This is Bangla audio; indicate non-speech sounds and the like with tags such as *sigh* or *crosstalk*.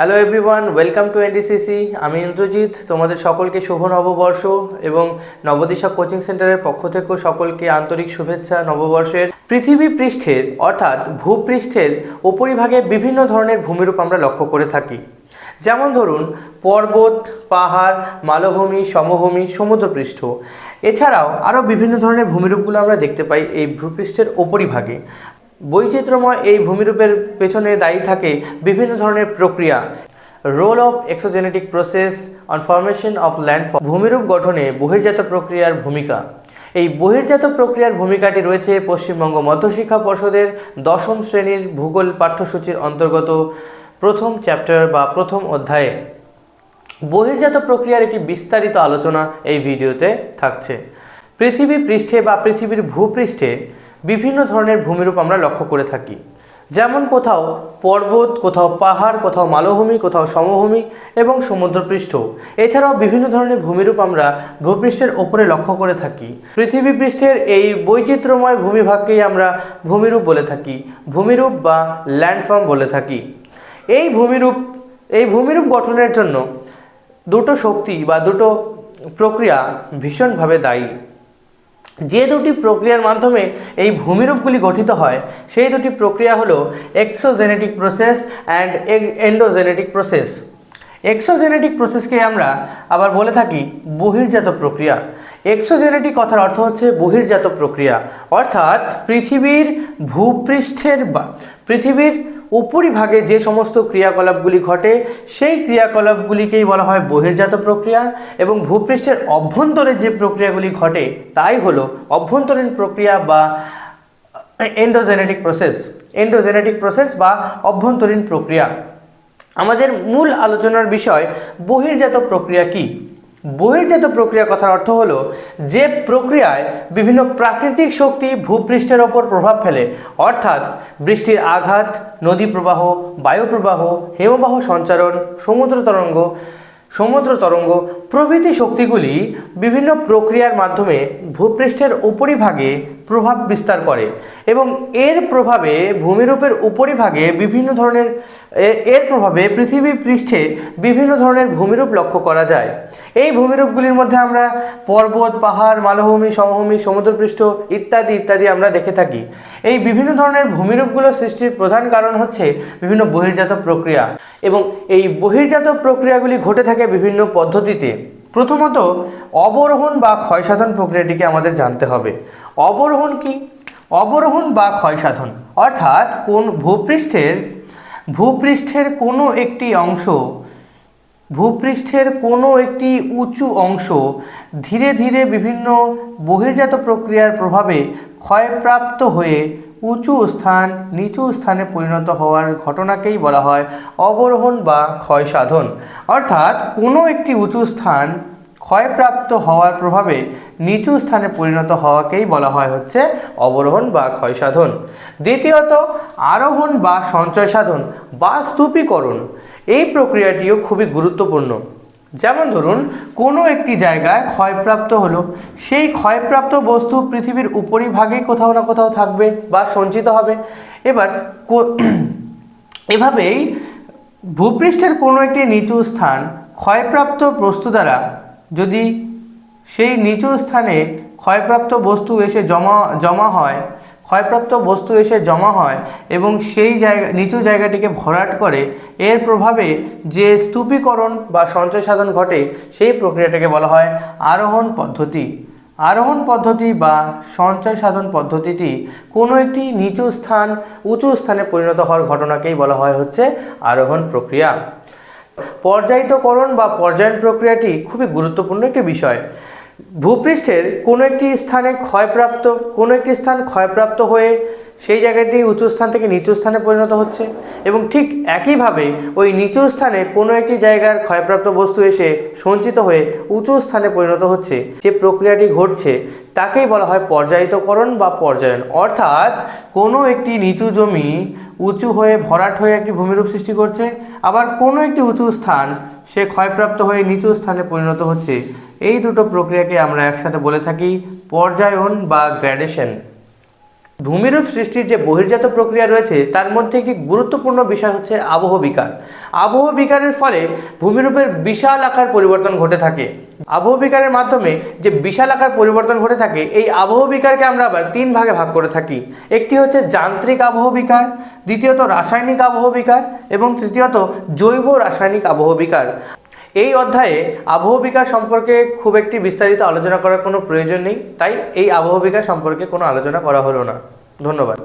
Hello everyone welcome to NDCC আমি ইন্দ্রজিৎ, তোমাদের সকলকে শুভ নববর্ষ এবং নবদিশা কোচিং সেন্টারের পক্ষ থেকেও সকলকে আন্তরিক শুভেচ্ছা নববর্ষের পৃথিবী পৃষ্ঠের, অর্থাৎ ভূপৃষ্ঠের উপরিভাগে বিভিন্ন ধরনের ভূমিরূপ আমরা লক্ষ্য করে থাকি। যেমন ধরুন, পর্বত, পাহাড়, মালভূমি, সমভূমি, সমুদ্রপৃষ্ঠ। এছাড়াও আরও বিভিন্ন ধরনের ভূমিরূপগুলো আমরা দেখতে পাই এই ভূপৃষ্ঠের উপরিভাগে। বৈচিত্র্যময় এই ভূমিরূপের পেছনে দায়ী থাকে বিভিন্ন ধরনের প্রক্রিয়া। Role of exogenetic process on formation of land ভূমিরূপ গঠনে বহির্জাত প্রক্রিয়ার ভূমিকা। এই বহির্জাত প্রক্রিয়ার ভূমিকাটি রয়েছে পশ্চিমবঙ্গ মধ্যশিক্ষা পর্ষদের দশম শ্রেণির ভূগোল পাঠ্যসূচির অন্তর্গত প্রথম চ্যাপ্টার বা প্রথম অধ্যায়ে। বহির্জাত প্রক্রিয়ার একটি বিস্তারিত আলোচনা এই ভিডিওতে থাকছে। পৃথিবী পৃষ্ঠে বা পৃথিবীর ভূপৃষ্ঠে বিভিন্ন ধরনের ভূমিরূপ আমরা লক্ষ্য করে থাকি। যেমন কোথাও পর্বত, কোথাও পাহাড়, কোথাও মালভূমি, কোথাও সমভূমি এবং সমুদ্রপৃষ্ঠ। এছাড়াও বিভিন্ন ধরনের ভূমিরূপ আমরা ভূপৃষ্ঠের ওপরে লক্ষ্য করে থাকি। পৃথিবী পৃষ্ঠের এই বৈচিত্র্যময় ভূমিভাগকেই আমরা ভূমিরূপ বলে থাকি, ভূমিরূপ বা ল্যান্ডফর্ম বলে থাকি। এই ভূমিরূপ এই ভূমিরূপ গঠনের জন্য দুটো শক্তি বা দুটো প্রক্রিয়া ভীষণভাবে দায়ী। যে দুটি প্রক্রিয়ার মাধ্যমে এই ভূমিরূপগুলি গঠিত হয়, সেই দুটি প্রক্রিয়া হলো exogenetic process and endogenetic process exogenetic প্রসেসকে আমরা আবার বলে থাকি বহির্জাত প্রক্রিয়া। এক্সোজেনেটিক কথার অর্থ হচ্ছে বহির্জাত প্রক্রিয়া। অর্থাৎ পৃথিবীর ভূপৃষ্ঠের বা, পৃথিবীর উপরিভাগে যে সমস্ত ক্রিয়াকলাপগুলি ঘটে, সেই ক্রিয়াকলাপগুলিকেই বলা হয় বহির্জাত প্রক্রিয়া এবং ভূপৃষ্ঠের অভ্যন্তরে যে প্রক্রিয়াগুলি ঘটে, তাই হলো অভ্যন্তরীণ প্রক্রিয়া বা এন্ডোজেনেটিক প্রসেস এন্ডোজেনেটিক প্রসেস বা অভ্যন্তরীণ প্রক্রিয়া। আমাদের মূল আলোচনার বিষয় বহির্জাত প্রক্রিয়া কি? বহির্জাত প্রক্রিয়া কথার অর্থ হলো যে প্রক্রিয়ায় বিভিন্ন প্রাকৃতিক শক্তি ভূপৃষ্ঠের ওপর প্রভাব ফেলে, অর্থাৎ বৃষ্টির আঘাত, নদী প্রবাহ, বায়ু প্রবাহ, হিমবাহ সঞ্চারণ, সমুদ্র তরঙ্গ সমুদ্র তরঙ্গ প্রভৃতি শক্তিগুলি বিভিন্ন প্রক্রিয়ার মাধ্যমে ভূপৃষ্ঠের উপরিভাগে প্রভাব বিস্তার করে এবং এর প্রভাবে ভূমিরূপের উপরিভাগে বিভিন্ন ধরনের এর প্রভাবে পৃথিবী পৃষ্ঠে বিভিন্ন ধরনের ভূমিরূপ লক্ষ্য করা যায়। এই ভূমিরূপগুলির মধ্যে আমরা পর্বত, পাহাড়, মালভূমি, সমভূমি, সমুদ্রপৃষ্ঠ ইত্যাদি ইত্যাদি আমরা দেখে থাকি। এই বিভিন্ন ধরনের ভূমিরূপগুলো সৃষ্টির প্রধান কারণ হচ্ছে বিভিন্ন বহির্জাত প্রক্রিয়া এবং এই বহির্জাত প্রক্রিয়াগুলি ঘটে থাকে বিভিন্ন পদ্ধতিতে। প্রথমত, অবরোহণ বা ক্ষয়সাধন প্রক্রিয়াটিকে আমাদের জানতে হবে। অবরোহণ কি? অবরোহণ বা ক্ষয়সাধন, অর্থাৎ কোন ভূপৃষ্ঠের ভূপৃষ্ঠের কোনো একটি অংশ, ভূপৃষ্ঠের কোনো একটি উঁচু অংশ ধীরে ধীরে বিভিন্ন বহির্জাত প্রক্রিয়ার প্রভাবে ক্ষয়প্রাপ্ত হয়ে উঁচু স্থান, নিচু স্থানে পরিণত হওয়ার ঘটনাকেই বলা হয় অবরোহণ বা ক্ষয় সাধন। অর্থাৎ কোনো একটি উঁচু স্থান ক্ষয়প্রাপ্ত হওয়ার প্রভাবে নিচু স্থানে পরিণত হওয়াকেই বলা হয় হচ্ছে অবরোহণ বা ক্ষয়সাধন দ্বিতীয়ত, আরোহণ বা সঞ্চয় সাধন বা স্তূপীকরণ। এই প্রক্রিয়াটিও খুবই গুরুত্বপূর্ণ। যেমন ধরুন, কোনো একটি জায়গায় ক্ষয়প্রাপ্ত হলো। সেই ক্ষয়প্রাপ্ত বস্তু পৃথিবীর উপরিভাগেই কোথাও না কোথাও থাকবে বা সঞ্চিত হবে। এবার *clears throat* এভাবেই ভূপৃষ্ঠের কোনো একটি নিচু স্থান ক্ষয়প্রাপ্ত বস্তু দ্বারা যদি সেই নিচু স্থানে ক্ষয়প্রাপ্ত বস্তু এসে জমা জমা হয় ক্ষয়প্রাপ্ত বস্তু এসে জমা হয় এবং সেই জায়গা, নিচু জায়গাটিকে ভরাট করে, এর প্রভাবে যে স্তূপীকরণ বা সঞ্চয় সাধন ঘটে, সেই প্রক্রিয়াটাকে বলা হয় আরোহণ পদ্ধতি। আরোহণ পদ্ধতি বা সঞ্চয় সাধন পদ্ধতিটি কোনো একটি নিচু স্থান, উঁচু স্থানে পরিণত হওয়ার ঘটনাকেই বলা হয় হচ্ছে আরোহণ প্রক্রিয়া। পর্যায়িতকরণ বা পর্যায়ন প্রক্রিয়াটি খুবই গুরুত্বপূর্ণ একটি বিষয়। ভূপৃষ্ঠের কোনো একটি স্থানে ক্ষয়প্রাপ্ত, কোনো একটি স্থান ক্ষয়প্রাপ্ত হয়ে সেই জায়গাটি উঁচু স্থান থেকে নিচু স্থানে পরিণত হচ্ছে এবং ঠিক একইভাবে ওই নিচু স্থানে কোনো একটি জায়গার ক্ষয়প্রাপ্ত বস্তু এসে সঞ্চিত হয়ে উঁচু স্থানে পরিণত হচ্ছে। যে প্রক্রিয়াটি ঘটছে তাকেই বলা হয় পর্যায়িতকরণ বা পর্যায়ন। অর্থাৎ কোনো একটি নিচু জমি উঁচু হয়ে ভরাট হয়ে একটি ভূমিরূপ সৃষ্টি করছে, আবার কোনো একটি উঁচু স্থান সে ক্ষয়প্রাপ্ত হয়ে নিচু স্থানে পরিণত হচ্ছে। এই দুটো প্রক্রিয়াকে আমরা একসাথে বলে থাকি পর্যায়ন বা গ্র্যাডেশন। ভূমিরূপ সৃষ্টির যে বহির্জাত প্রক্রিয়া রয়েছে, তার মধ্যে একটি গুরুত্বপূর্ণ বিষয় হচ্ছে আবহ বিকার। আবহ বিকারের ফলে ভূমিরূপের বিশাল আকার পরিবর্তন ঘটে থাকে। আবহ বিকারের মাধ্যমে যে বিশাল আকার পরিবর্তন ঘটে থাকে, এই আবহ বিকারকে আমরা আবার তিন ভাগে ভাগ করে থাকি। একটি হচ্ছে যান্ত্রিক আবহ বিকার, দ্বিতীয়ত রাসায়নিক আবহ বিকার, এবং তৃতীয়ত জৈব রাসায়নিক আবহ বিকার। এই অধ্যায়ে আবহবিকা সম্পর্কে খুব একটি বিস্তারিত আলোচনা করার কোনো প্রয়োজন নেই। তাই এই আবহবিকার সম্পর্কে কোনো আলোচনা করা হলো না। ধন্যবাদ।